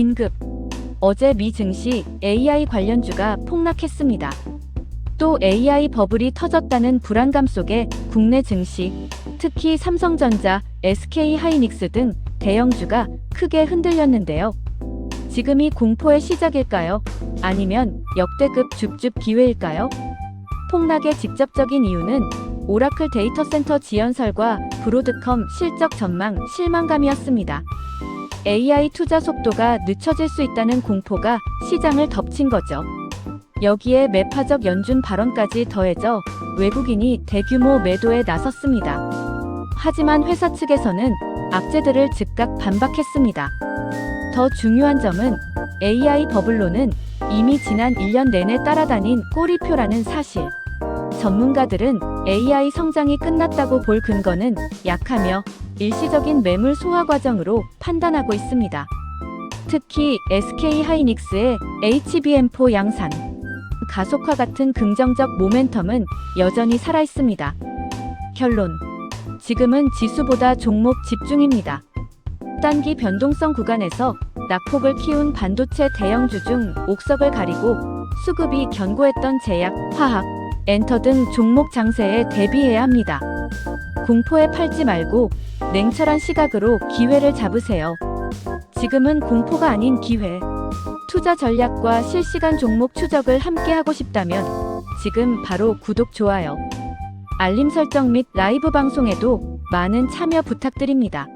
긴급. 어제 미 증시 AI 관련주가 폭락했습니다. 또 AI 버블이 터졌다는 불안감 속에 국내 증시, 특히 삼성전자, SK 하이닉스 등 대형주가 크게 흔들렸는데요. 지금이 공포의 시작일까요? 아니면 역대급 줍줍 기회일까요? 폭락의 직접적인 이유는 오라클 데이터 센터 지연설과 브로드컴 실적 전망 실망감이었습니다. AI 투자 속도가 늦춰질 수 있다는 공포가 시장을 덮친 거죠. 여기에 매파적 연준 발언까지 더해져 외국인이 대규모 매도에 나섰습니다. 하지만 회사 측에서는 악재들을 즉각 반박했습니다. 더 중요한 점은 AI 버블로는 이미 지난 1년 내내 따라다닌 꼬리표라는 사실. 전문가들은 AI 성장이 끝났다고 볼 근거는 약하며 일시적인 매물 소화 과정으로 판단하고 있습니다. 특히 SK 하이닉스의 HBM4 양산, 가속화 같은 긍정적 모멘텀은 여전히 살아 있습니다. 결론. 지금은 지수보다 종목 집중입니다. 단기 변동성 구간에서 낙폭을 키운 반도체 대형주 중 옥석을 가리고 수급이 견고했던 제약, 화학, 엔터 등 종목 장세에 대비해야 합니다. 공포에 팔지 말고 냉철한 시각으로 기회를 잡으세요. 지금은 공포가 아닌 기회. 투자 전략과 실시간 종목 추적을 함께 하고 싶다면 지금 바로 구독, 좋아요, 알림 설정 및 라이브 방송에도 많은 참여 부탁드립니다.